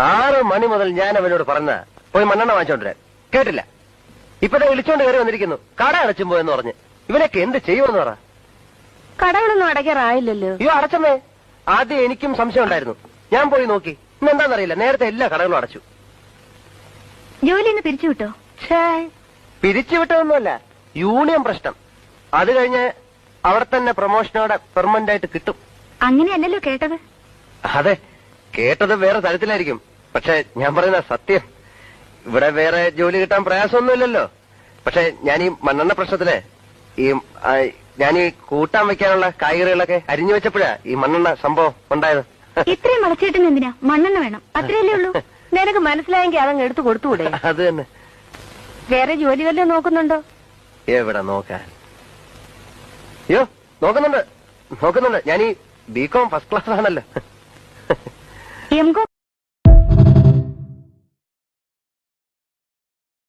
ആറ് മണി മുതൽ ഞാൻ അവനോട് പറഞ്ഞ പോയി മണ്ണെണ്ണ വാങ്ങിച്ചോണ്ടിരാൻ. കേട്ടില്ല. ഇപ്പഴേ വിളിച്ചോണ്ട് കയറി വന്നിരിക്കുന്നു. കട അടച്ചും പോയെന്ന് പറഞ്ഞ്. ഇവനൊക്കെ എന്ത് ചെയ്യുമെന്ന് പറ. കടകളൊന്നും അടയ്ക്കാറായില്ലല്ലോ. അയ്യോ അടച്ചമ്മേ. ആദ്യം എനിക്കും സംശയം ഉണ്ടായിരുന്നു. ഞാൻ പോയി നോക്കി. ഇന്നെന്താന്നറിയില്ല നേരത്തെ എല്ലാ കടകളും അടച്ചു. ജോലി പിരിച്ചുവിട്ടോ പിരിച്ചു വിട്ടോ? പിരിച്ചുവിട്ടതൊന്നുമല്ല യൂണിയൻ പ്രശ്നം. അത് കഴിഞ്ഞ് അവിടെ തന്നെ പ്രൊമോഷനോടെ പെർമനന്റ് ആയിട്ട് കിട്ടും. അങ്ങനെയല്ലല്ലോ കേട്ടത്. അതെ. കേട്ടത് വേറെ തരത്തിലായിരിക്കും. പക്ഷെ ഞാൻ പറയുന്ന സത്യം. ഇവിടെ വേറെ ജോലി കിട്ടാൻ പ്രയാസമൊന്നുമില്ലല്ലോ. പക്ഷെ ഞാൻ ഈ മണ്ണെണ്ണ പ്രശ്നത്തിലെ ഈ ഞാൻ ഈ കൂട്ടാൻ വെക്കാനുള്ള കായ്കറികളൊക്കെ അരിഞ്ഞു വെച്ചപ്പോഴാ ഈ മണ്ണെണ്ണ സംഭവം ഉണ്ടായത്. ഇത്രയും വളച്ചേട്ടിന് എന്തിനാ? മണ്ണെണ്ണ വേണം. അത്രയല്ലേ ഉള്ളൂ. നിനക്ക് മനസ്സിലായെങ്കിൽ അതങ്ങ് എടുത്തു കൊടുത്തുകൂടെ? അത് തന്നെ. വേറെ ജോലി വല്ലതും നോക്കുന്നുണ്ടോ? എവിടെ നോക്കാൻ? അയ്യോ നോക്കുന്നുണ്ട്. നോക്കുന്നുണ്ട്. ഞാൻ ഈ ബികോം ഫസ്റ്റ് ക്ലാസ് ആണല്ലോ